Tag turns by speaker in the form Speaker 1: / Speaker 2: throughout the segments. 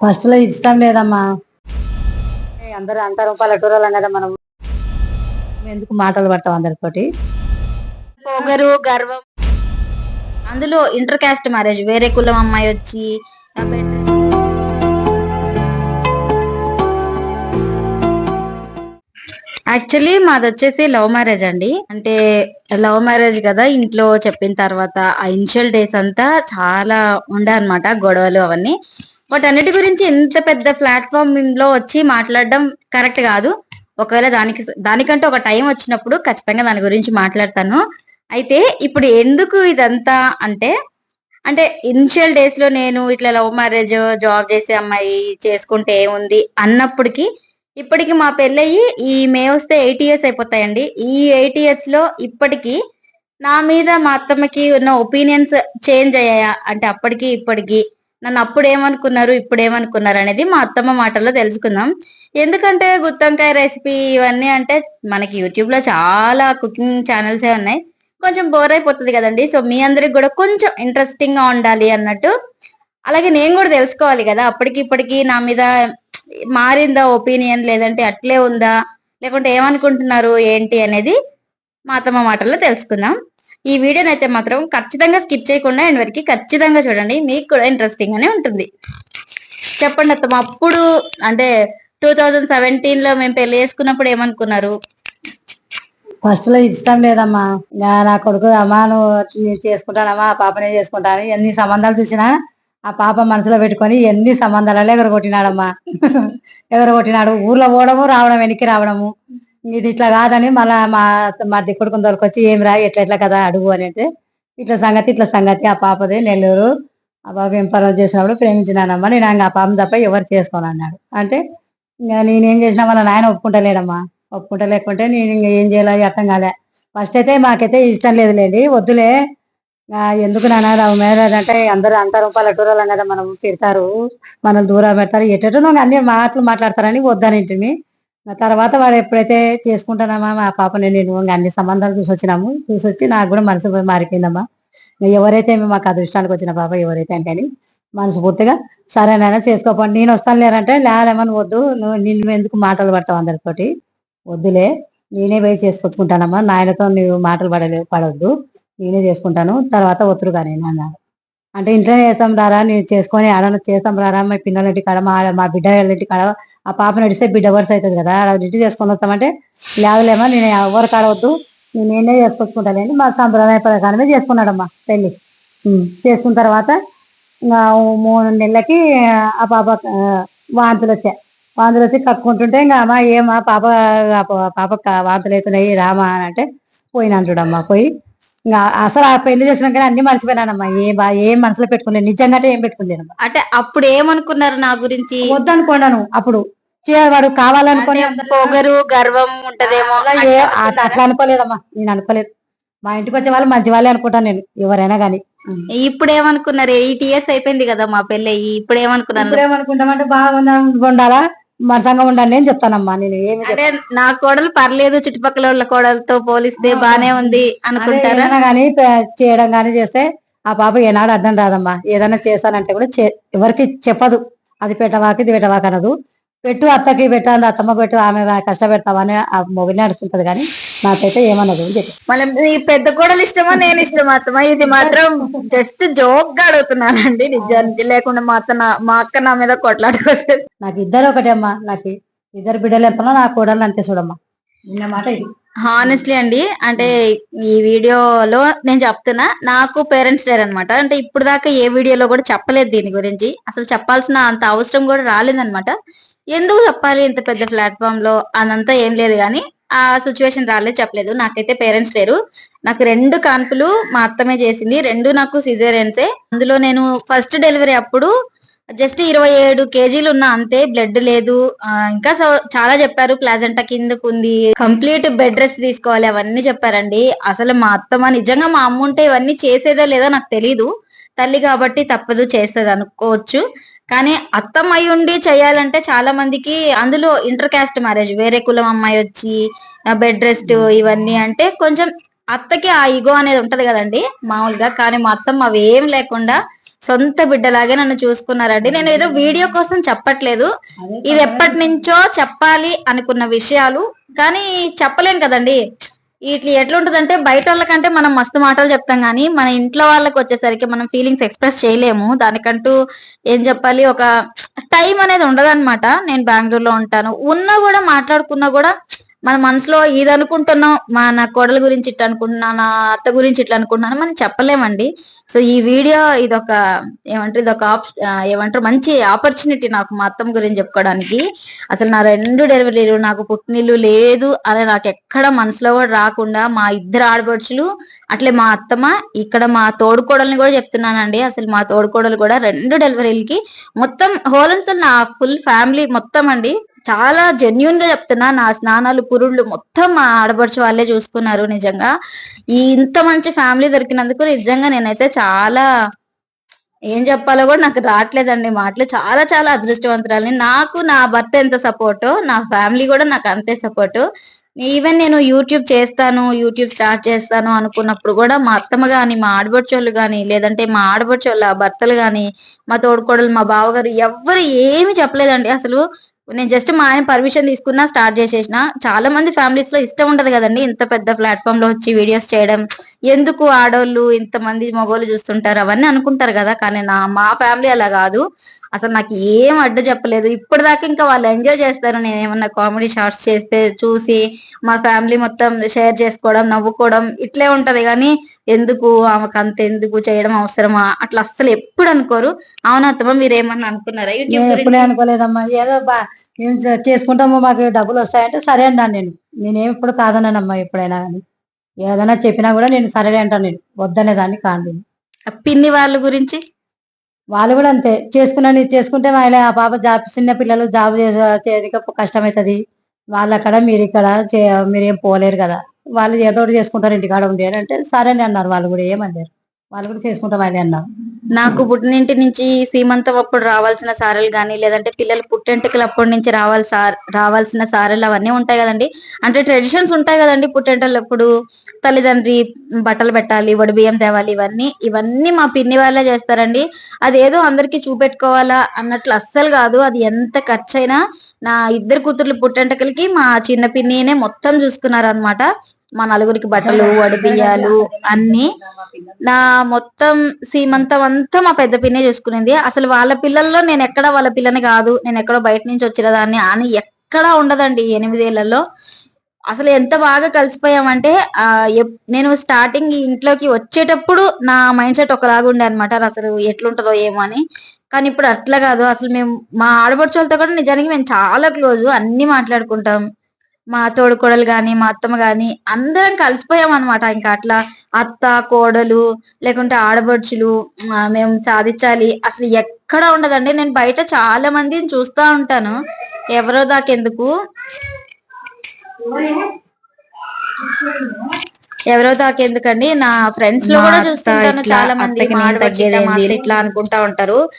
Speaker 1: ఫస్ట్లో ఇష్టం లేదమ్మా. అందరూ అంటారు పల్లెటూరులం కదా మనం. ఎందుకు మాటలు పట్టాం అందరితోటి?
Speaker 2: పొగరు గర్వం. అందులో ఇంటర్ కాస్ట్ మ్యారేజ్ వేరే కులం అమ్మాయి వచ్చి యాక్చువల్లీ మాది వచ్చేసి లవ్ మ్యారేజ్ అండి. అంటే లవ్ మ్యారేజ్ కదా ఇంట్లో చెప్పిన తర్వాత ఆ ఇనిషియల్ డేస్ అంతా చాలా ఉండే అనమాట గొడవలు అవన్నీ. వాటన్నిటి గురించి ఇంత పెద్ద ప్లాట్ఫామ్లో వచ్చి మాట్లాడడం కరెక్ట్ కాదు. ఒకవేళ దానికి దానికంటే ఒక టైం వచ్చినప్పుడు ఖచ్చితంగా దాని గురించి మాట్లాడతాను. అయితే ఇప్పుడు ఎందుకు ఇదంతా అంటే అంటే ఇనిషియల్ డేస్లో నేను ఇట్లా లవ్ మ్యారేజ్ జాబ్ చేసే అమ్మాయి చేసుకుంటే ఏముంది అన్నప్పటికీ ఇప్పటికి మా పెళ్ళయి ఈ మే వస్తే ఎయిట్ ఇయర్స్ అయిపోతాయండి. ఈ ఎయిట్ ఇయర్స్లో ఇప్పటికీ నా మీద మా అత్తమ్మకి ఉన్న ఒపీనియన్స్ చేంజ్ అయ్యాయా? అంటే అప్పటికి ఇప్పటికి నన్ను అప్పుడు ఏమనుకున్నారు ఇప్పుడు ఏమనుకున్నారు అనేది మా అత్తమ్మ మాటల్లో తెలుసుకుందాం. ఎందుకంటే గుత్తంకాయ రెసిపీ ఇవన్నీ అంటే మనకి యూట్యూబ్లో చాలా కుకింగ్ ఛానల్స్ ఏ ఉన్నాయి. కొంచెం బోర్ అయిపోతుంది కదండి. సో మీ అందరికి కూడా కొంచెం ఇంట్రెస్టింగ్గా ఉండాలి అన్నట్టు. అలాగే నేను కూడా తెలుసుకోవాలి కదా అప్పటికి ఇప్పటికి నా మీద మారిందా ఒపీనియన్ లేదంటే అట్లే ఉందా లేకుంటే ఏమనుకుంటున్నారు ఏంటి అనేది మా అత్తమ్మ మాటల్లో తెలుసుకుందాం. ఈ వీడియోని అయితే మాత్రం ఖచ్చితంగా స్కిప్ చేయకుండా ఎండ్ వరకు ఖచ్చితంగా చూడండి. మీకు కూడా ఇంట్రెస్టింగ్ గానే ఉంటుంది. చెప్పండి అత్తమ్మ అప్పుడు అంటే టూ థౌజండ్ సెవెంటీన్లో మేము పెళ్ళి చేసుకున్నప్పుడు ఏమనుకున్నారు?
Speaker 1: ఫస్ట్లో ఇష్టం లేదమ్మా. నా నా కొడుకు అమ్మా నువ్వు చేసుకుంటానమ్మా ఆ పాపనే చేసుకుంటాను ఎన్ని సంబంధాలు చూసినా ఆ పాప మనసులో పెట్టుకొని ఎన్ని సంబంధాలలో ఎగరగొట్టినాడమ్మా. ఎగరగొట్టినాడు. ఊర్లో పోవడము రావడం వెనక్కి రావడము. ఇది ఇట్లా కాదని మళ్ళా మా మా దిక్కుడుకుని వచ్చి ఏం రా ఎట్లా ఎట్లా కదా అడుగు అని అంటే ఇట్లా సంగతి ఇట్లా సంగతి ఆ పాపది నెల్లూరు. ఆ బాబు ఏం పర్వాలేదు చేసినప్పుడు ప్రేమించినానమ్మా నేను ఆ పాపం తప్ప ఎవరు చేసుకోను అన్నాడు. అంటే ఇంకా నేనేం చేసినా వాళ్ళ నాయన ఒప్పుకుంటలేడమ్మా. ఒప్పుకుంటలేకుంటే నేను ఇంకా ఏం చేయాలి అర్థం కాలే. ఫస్ట్ అయితే మాకైతే ఇష్టం లేదులేండి. వద్దులే. ఎందుకు నాన్న రావు మ్యారేజ్ అంటే అందరూ అంటారు పల్లెటూరులో కదా మనం తిడతారు మనం దూరం పెడతారు. ఎటో అన్ని మాటలు మాట్లాడతారని వద్దనింటిని ఇంటిని తర్వాత వాడు ఎప్పుడైతే చేసుకుంటానమ్మా మా పాపని నేను ఇంకా అన్ని సంబంధాలు చూసి వచ్చినాము. చూసి వచ్చి నాకు కూడా మనసు మారిపోయిందమ్మా. ఎవరైతే మాకు అదృష్టానికి వచ్చిన పాప ఎవరైతే అంటే అని మనసు పూర్తిగా సరేనైనా చేసుకోపండి నేను వస్తాను లేరంటే లేలేమని వద్దు. నువ్వు నిన్ను ఎందుకు మాటలు పడతావు అందరితోటి? వద్దులే. నేనే పోయి చేసుకొచ్చుకుంటానమ్మా. నాయనతో నువ్వు మాటలు పడలే పడవద్దు నేనే చేసుకుంటాను. తర్వాత ఒత్తురు కానీ అన్నాడు అంటే ఇంట్లోనే చేస్తాం రారా నేను చేసుకొని ఆడన చేస్తాం రారా మా పిల్లల ఇంటి కాడ మా మా బిడ్డ వాళ్ళ ఇంటి కాడ ఆ పాప నడిస్తే బిడ్డ వరుస అవుతుంది కదా ఇంటి చేసుకొని వస్తామంటే లేదులేమా నేను ఎవరు కాడవద్దు నేను నేనే చేసుకొచ్చుకుంటానండి మా సంప్రదాయ ప్రకారమే చేసుకున్నాడమ్మా పెళ్ళి. చేసుకున్న తర్వాత ఇంకా మూడు నెలలకి ఆ పాప వాంతులు వచ్చాయి. వాంతులు వచ్చి కక్కుంటుంటే ఇంకా అమ్మ ఏమా పాప పాప వాంతులు అవుతున్నాయి రామా అని అంటే పోయినాను పోయి అసలు ఆ పెళ్ళి చేసినాక అన్ని మర్చిపోయినానమ్మా. ఏం బా ఏం మనసులో పెట్టుకోలేదు. నిజంగా ఏం పెట్టుకోలేనమ్మా
Speaker 2: అంటే అప్పుడు ఏమనుకున్నారు నా గురించి?
Speaker 1: వద్దనుకున్నాను అప్పుడు. వాడు కావాలనుకొని
Speaker 2: పొగరు గర్వం ఉంటదేమో
Speaker 1: అట్లా అట్లా అనుకోలేదమ్మా. నేను అనుకోలేదు. మా ఇంటికి వచ్చే వాళ్ళు మంచి వాళ్ళే అనుకుంటాను నేను ఎవరైనా కానీ
Speaker 2: ఇప్పుడు ఏమనుకున్నారు? ఎయిట్ ఇయర్స్ అయిపోయింది కదా మా పెళ్ళి ఇప్పుడు ఏమనుకున్నారు?
Speaker 1: ఇప్పుడు ఏమనుకుంటామంటే బాగా ఉండాలా? మనసంగా ఉండండి అని చెప్తానమ్మా. నేను ఏమి
Speaker 2: అంటే నా కోడలు పర్లేదు చుట్టుపక్కల వాళ్ళ కోడలతో పోలిస్తే బానే ఉంది అనుకుంటారా?
Speaker 1: కానీ చేయడం కానీ చేస్తే ఆ పాప ఏనాడు అడ్డం రాదమ్మా. ఏదైనా చేస్తానంటే కూడా ఎవరికి చెప్పదు. అది పెట్టవాకి ఇది పెట్టవాకి అనదు. పెట్టు అత్తకి పెట్టాలి అత్తమ్మకి పెట్టు ఆమె కష్టపెడతామని ఆ మొబైల్ నడుస్తుంటది కానీ నాకైతే ఏమన్నది అని చెప్పి.
Speaker 2: మళ్ళీ ఈ పెద్ద కోడలు ఇష్టమా నేను ఇష్టమా అత్తమా ఇది మాత్రం జస్ట్ జోక్గా అడుగుతున్నానండి నిజానికి. లేకుండా మా అత్త నా- మా అక్క నా మీద కొట్లాడుకోలేదు
Speaker 1: నాకు ఇద్దరు ఒకటే అమ్మా. నాకు ఇద్దరు బిడ్డలు ఎంతనో నా కోడలు అంతే చూడమ్మా. నిన్న మాట ఇది.
Speaker 2: హానెస్ట్లీ అండి అంటే ఈ వీడియోలో నేను చెప్తున్నా నాకు పేరెంట్స్ లేరు అనమాట అంటే ఇప్పుడు దాకా ఏ వీడియోలో కూడా చెప్పలేదు దీని గురించి. అసలు చెప్పాల్సిన అంత అవసరం కూడా రాలేదన్నమాట ఎందుకు చెప్పాలి ఇంత పెద్ద ప్లాట్ఫామ్లో? అదంతా ఏం లేదు కానీ ఆ సిచ్యువేషన్ రాలేదు చెప్పలేదు. నాకైతే పేరెంట్స్ లేరు. నాకు రెండు కాన్పులు మా అత్తమే చేసింది. రెండు నాకు సిజేరియన్సే అందులో నేను ఫస్ట్ డెలివరీ అప్పుడు జస్ట్ ఇరవై ఏడు కేజీలు ఉన్న అంతే బ్లడ్ లేదు. ఇంకా సో- చాలా చెప్పారు. ప్లాజెంటా కిందకు ఉంది. కంప్లీట్ బెడ్ రెస్ట్ తీసుకోవాలి. అవన్నీ చెప్పారండి. అసలు మా అత్తమ్మ నిజంగా మా అమ్మ ఉంటే ఇవన్నీ చేసేదో లేదో నాకు తెలీదు. తల్లి కాబట్టి తప్పదు చేస్తుంది అనుకోవచ్చు. కానీ అత్తమ్మ అయి ఉండి చేయాలంటే చాలా మందికి అందులో ఇంటర్ కాస్ట్ మ్యారేజ్ వేరే కులం అమ్మాయి వచ్చి బెడ్ రెస్ట్ ఇవన్నీ అంటే కొంచెం అత్తకి ఆ ఇగో అనేది ఉంటది కదండి మామూలుగా. కానీ మా అత్తమ్మ అవి ఏం లేకుండా సొంత బిడ్డలాగే నన్ను చూసుకున్నారండి. నేను ఏదో వీడియో కోసం చెప్పట్లేదు. ఇది ఎప్పటి నుంచో చెప్పాలి అనుకున్న విషయాలు. కానీ చెప్పలేను కదండి. ఇట్లా ఎట్లుంటదంటే బయట వాళ్ళకంటే మనం మస్తు మాటలు చెప్తాం కానీ మన ఇంట్లో వాళ్ళకి వచ్చేసరికి మనం ఫీలింగ్స్ ఎక్స్ప్రెస్ చేయలేము. దానికంటూ ఏం చెప్పాలి? ఒక టైం అనేది ఉండదన్నమాట. నేను బెంగళూరులో ఉంటాను. ఉన్నా కూడా మాట్లాడుకున్నా కూడా మన మనసులో ఇది అనుకుంటున్నాం మా నా కోడల గురించి ఇట్లా అనుకుంటున్నా నా అత్త గురించి ఇట్లా అనుకుంటున్నాను మనం చెప్పలేమండి. సో ఈ వీడియో ఇది ఒక ఏమంటారు ఇదొక ఏమంటారు మంచి ఆపర్చునిటీ నాకు మా అత్తమ్మ గురించి చెప్పుకోవడానికి. అసలు నా రెండు డెలివరీలు నాకు పుట్టినిల్లు లేదు అని నాకు ఎక్కడ మనసులో కూడా రాకుండా మా ఇద్దరు ఆడపడుచులు అట్లే మా అత్తమ్మ ఇక్కడ మా తోడుకోడల్ని కూడా చెప్తున్నానండి. అసలు మా తోడుకోడలు కూడా రెండు డెలివరీలకి మొత్తం హోల్ అండ్ నా ఫుల్ ఫ్యామిలీ మొత్తం అండి. చాలా జెన్యున్గా చెప్తున్నా. నా స్నానాలు పురుళ్ళు మొత్తం మా ఆడపడుచు వాళ్ళే చూసుకున్నారు నిజంగా. ఈ ఇంత మంచి ఫ్యామిలీ దొరికినందుకు నిజంగా నేనైతే చాలా ఏం చెప్పాలో కూడా నాకు రావట్లేదండి మాటలు. చాలా చాలా అదృష్టవంతురాలని. నాకు నా భర్త ఎంత సపోర్టు నా ఫ్యామిలీ కూడా నాకు అంతే సపోర్టు ఈవెన్ నేను యూట్యూబ్ చేస్తాను యూట్యూబ్ స్టార్ట్ చేస్తాను అనుకున్నప్పుడు కూడా మా అత్తమ్మ గాని మా ఆడబడుచోళ్ళు గాని లేదంటే మా ఆడబడుచోళ్ళ భర్తలు గాని మా తోడుకోడలు మా బావగారు ఎవ్వరు ఏమి చెప్పలేదండి. అసలు నేను జస్ట్ మా ఆయన పర్మిషన్ తీసుకున్నా స్టార్ట్ చేసేసిన. చాలా మంది ఫ్యామిలీస్లో ఇష్టం ఉండదు కదండి ఇంత పెద్ద ప్లాట్ఫామ్లో వచ్చి వీడియోస్ చేయడం. ఎందుకు ఆడోళ్ళు ఇంత మంది మగోళ్ళు చూస్తుంటారు? అవన్నీ అనుకుంటారు కదా కానీ నా మా ఫ్యామిలీ అలా కాదు. అసలు నాకు ఏం అడ్డు చెప్పలేదు. ఇప్పటిదాకా ఇంకా వాళ్ళు ఎంజాయ్ చేస్తారు. నేను ఏమన్నా కామెడీ షార్ట్స్ చేస్తే చూసి మా ఫ్యామిలీ మొత్తం షేర్ చేసుకోవడం నవ్వుకోవడం ఇట్లే ఉంటది. కానీ ఎందుకు? ఆమెకు అంత ఎందుకు? చేయడం అవసరమా? అట్లా అస్సలు ఎప్పుడు అనుకోరు. అవునా అత్తమ్మ? మీరు ఏమన్నా అనుకున్నారా
Speaker 1: ఎప్పుడే అనుకోలేదమ్మా. ఏదో బా మేము చేసుకుంటాము మాకు డబ్బులు వస్తాయంటే సరే అన్నాను నేను. నేనేం ఇప్పుడు కాదన్నానమ్మా ఎప్పుడైనా కానీ. ఏదైనా చెప్పినా కూడా నేను సరే అంటాను నేను. వద్దనే దాన్ని కాదు
Speaker 2: పిన్ని వాళ్ళ గురించి?
Speaker 1: వాళ్ళు కూడా అంతే. చేసుకున్నాను చేసుకుంటే వాళ్ళ ఆ పాప జాబ్ చిన్న పిల్లలు జాబ్ చేయక కష్టం అవుతుంది వాళ్ళు అక్కడ మీరు ఇక్కడ చే- మీరేం పోలేరు కదా. వాళ్ళు ఏదో ఒకటి చేసుకుంటారు ఇంటికాడ ఉండి అని అంటే సరే అని అన్నారు వాళ్ళు కూడా ఏమన్నారు వాళ్ళు కూడా చేసుకుంటాం అని అన్నారు
Speaker 2: నాకు పుట్టినింటి నుంచి సీమంతం అప్పుడు రావాల్సిన సారలు కానీ లేదంటే పిల్లలు పుట్టెంటుకలు అప్పటి నుంచి రావాలి రావాల్సిన సారలు అవన్నీ ఉంటాయి కదండి. అంటే ట్రెడిషన్స్ ఉంటాయి కదండి పుట్టెంటలు అప్పుడు. తల్లిదండ్రి బట్టలు పెట్టాలి వడి బియ్యం తేవాలి ఇవన్నీ ఇవన్నీ మా పిన్ని వాళ్ళే చేస్తారండి. అదేదో అందరికి చూపెట్టుకోవాలా అన్నట్లు అస్సలు కాదు. అది ఎంత ఖర్చు అయినా నా ఇద్దరు కూతుర్లు పుట్టెంటకలకి మా చిన్న పిన్నినే మొత్తం చూసుకున్నారు అనమాట మా నలుగురికి బట్టలు వడిపియ్యాలు అన్ని. నా మొత్తం సీమంతం అంతా మా పెద్ద పిన్నే చూసుకునేది. అసలు వాళ్ళ పిల్లల్లో నేను ఎక్కడ వాళ్ళ పిల్లని కాదు. నేను ఎక్కడో బయట నుంచి వచ్చిన దాన్ని అని ఎక్కడా ఉండదండి ఎనిమిదేళ్ళలో. అసలు ఎంత బాగా కలిసిపోయామంటే ఆ నేను స్టార్టింగ్ ఇంట్లోకి వచ్చేటప్పుడు నా మైండ్ సెట్ ఒకలాగా ఉండే అనమాట అసలు ఎట్లుంటదో ఏమో అని. కానీ ఇప్పుడు అట్లా కాదు. అసలు మేము మా ఆడపడుచులతో కూడా నిజానికి మేము చాలా క్లోజ్. అన్ని మాట్లాడుకుంటాం. మా తోడుకోడలు గాని మా అత్తమ్మ గాని అందరం కలిసిపోయాం అనమాట ఇంకా అట్లా అత్త కోడలు లేకుంటే ఆడబడుచులు మేము సాధించాలి. అసలు ఎక్కడ ఉండదండి. నేను బయట చాలా మందిని చూస్తా ఉంటాను. ఎవరో దాకెందుకు? ఎవరో దాకెందుకండి. నా
Speaker 3: ఫ్రెండ్స్లో
Speaker 2: కూడా చూస్తుంటాను చాలా మంది. ఆడపడుచు ఇట్లా, అనుకుంటా ఉంటారు.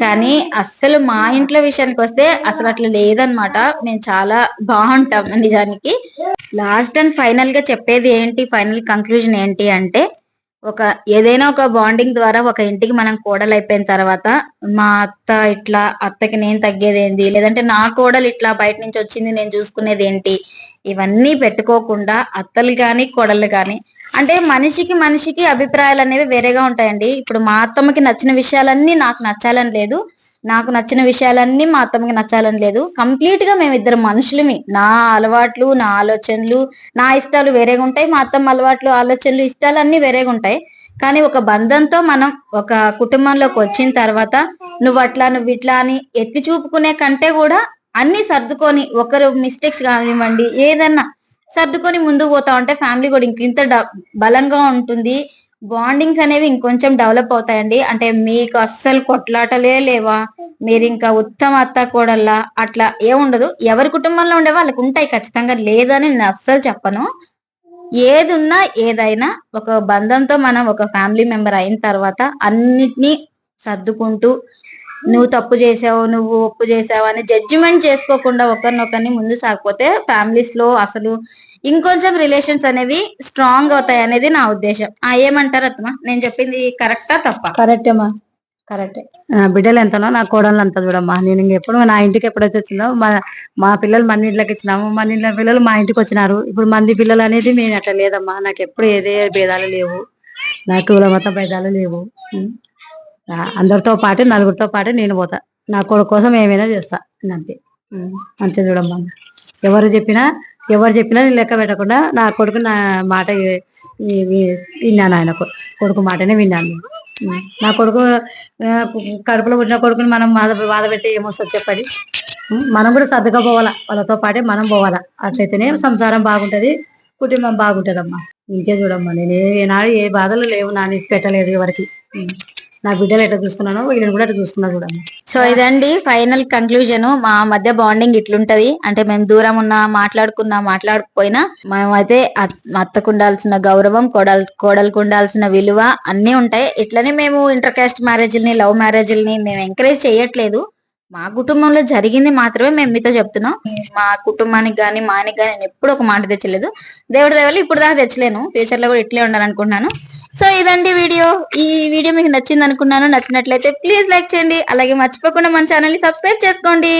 Speaker 2: కానీ అస్సలు మా ఇంట్లో విషయానికి వస్తే అసలు అట్లా లేదనమాట. నేను చాలా బాగుంటాం నిజానికి. లాస్ట్ అండ్ ఫైనల్గా చెప్పేది ఏంటి? ఫైనల్ కంక్లూజన్ ఏంటి అంటే ఒక ఏదైనా ఒక బాండింగ్ ద్వారా ఒక ఇంటికి మనం కోడలు అయిపోయిన తర్వాత మా అత్త ఇట్లా అత్తకి నేను తగ్గేదేంది? లేదంటే నా కోడలు ఇట్లా బయట నుంచి వచ్చింది నేను చూసుకునేది ఏంటి ఇవన్నీ పెట్టుకోకుండా అత్తలు కానీ కోడలు కానీ అంటే మనిషికి మనిషికి అభిప్రాయాలు అనేవి వేరేగా ఉంటాయండి. ఇప్పుడు మా అత్తమ్మకి నచ్చిన విషయాలన్నీ నాకు నచ్చాలని లేదు. నాకు నచ్చిన విషయాలన్నీ మా అత్తమ్మకి నచ్చాలని లేదు. కంప్లీట్గా మేమిద్దరు మనుషులమి. నా అలవాట్లు నా ఆలోచనలు నా ఇష్టాలు వేరేగా ఉంటాయి. మా అత్తమ్మ అలవాట్లు ఆలోచనలు ఇష్టాలు అన్ని వేరేగా ఉంటాయి. కానీ ఒక బంధంతో మనం ఒక కుటుంబంలోకి వచ్చిన తర్వాత నువ్వు అట్లా నువ్వు ఇట్లా అని ఎత్తి చూపుకునే కంటే కూడా అన్ని సర్దుకొని ఒకరు మిస్టేక్స్ కానివ్వండి ఏదన్నా సర్దుకొని ముందుకు పోతా ఉంటే ఫ్యామిలీ కూడా ఇంకింత ఇంత బలంగా ఉంటుంది. బాండింగ్స్ అనేవి ఇంకొంచెం డెవలప్ అవుతాయండి. అంటే మీకు అస్సలు కొట్లాటలే లేవా? మీరు ఇంకా ఉత్తమ అత్త కోడల్లా అట్లా ఏముండదు ఎవరి కుటుంబంలో ఉండే వాళ్ళకి ఉంటాయి ఖచ్చితంగా. లేదని నేను అస్సలు చెప్పను. ఏది ఉన్నా ఏదైనా ఒక బంధంతో మనం ఒక ఫ్యామిలీ మెంబర్ అయిన తర్వాత అన్నిటినీ సర్దుకుంటూ నువ్వు తప్పు చేసావు నువ్వు ఒప్పు చేసావు అని జడ్జిమెంట్ చేసుకోకుండా ఒకరినొకరిని ముందు సాగిపోతే ఫ్యామిలీస్లో అసలు ఇంకొంచెం రిలేషన్స్ అనేవి స్ట్రాంగ్ అవుతాయి అనేది నా ఉద్దేశం. ఆ ఏమంటారు అత్తమా నేను చెప్పింది కరెక్టా తప్ప?
Speaker 1: కరెక్ట్ అమ్మా. కరెక్టే నా బిడ్డలు ఎంతనో నా కోడలు అంత చూడమ్మా నేను ఎప్పుడు నా ఇంటికి ఎప్పుడైతే వచ్చిందో మా మా పిల్లలు మన ఇంట్లోకి ఇచ్చినాము మన ఇంట్లో పిల్లలు మా ఇంటికి వచ్చినారు. ఇప్పుడు మంది పిల్లలు అనేది నేను అట్లా లేదమ్మా. నాకు ఎప్పుడు ఏదే భేదాలు లేవు. నాకు కుల మత భేదాలు లేవు. అందరితో పాటు నలుగురితో పాటు నేను పోతా. నా కొడుకు కోసం ఏమైనా చేస్తా. అంతే. అంతే చూడమ్మా. ఎవరు చెప్పినా ఎవరు చెప్పినా నేను లెక్క పెట్టకుండా నా కొడుకు నా మాట విన్నాను ఆయనకు. కొడుకు మాటనే విన్నాను నా కొడుకు కడుపులో పుట్టిన కొడుకుని మనం బాధ బాధ పెట్టి ఏమొస్తుంది చెప్పండి? మనం కూడా సర్దుగా పోవాలా? వాళ్ళతో పాటే మనం పోవాలా? అట్లయితేనే సంసారం బాగుంటది కుటుంబం బాగుంటదమ్మా. ఇంకే చూడమ్మా నేను ఏ ఏనాడు ఏ బాధలు లేవు నాని పెట్టలేదు ఎవరికి. నా బిడ్డలు ఎట్లా చూసుకున్నానో వీళ్ళని కూడా అట్లా చూసుకున్నా చూడండి
Speaker 2: సో ఇదండి ఫైనల్ కంక్లూజన్. మా మధ్య బాండింగ్ ఇట్లుంటది. అంటే మేము దూరం ఉన్నా మాట్లాడుకున్నా మాట్లాడకపోయినా మేమైతే అత్- అత్తకు ఉండాల్సిన గౌరవం కోడల్ కోడలకు ఉండాల్సిన విలువ అన్ని ఉంటాయి. ఇట్లనే మేము ఇంటర్ క్యాస్ట్ మ్యారేజ్ని లవ్ మ్యారేజ్ని మేము ఎంకరేజ్ చేయట్లేదు. మా కుటుంబంలో జరిగింది మాత్రమే మేము మీతో చెప్తున్నాం. మా కుటుంబానికి కానీ మా ఆయనకి కానీ నేను ఎప్పుడు ఒక మాట తెచ్చలేదు. దేవుడి దేవాలి ఇప్పుడు దాకా తెచ్చలేను. ఫ్యూచర్లో కూడా ఇట్లే ఉండాలనుకుంటున్నాను. సో ఇదండి వీడియో. ఈ వీడియో మీకు నచ్చింది అనుకున్నాను నచ్చినట్లయితే ప్లీజ్ లైక్ చేయండి. అలాగే మర్చిపోకుండా మన ఛానల్ని సబ్స్క్రైబ్ చేసుకోండి.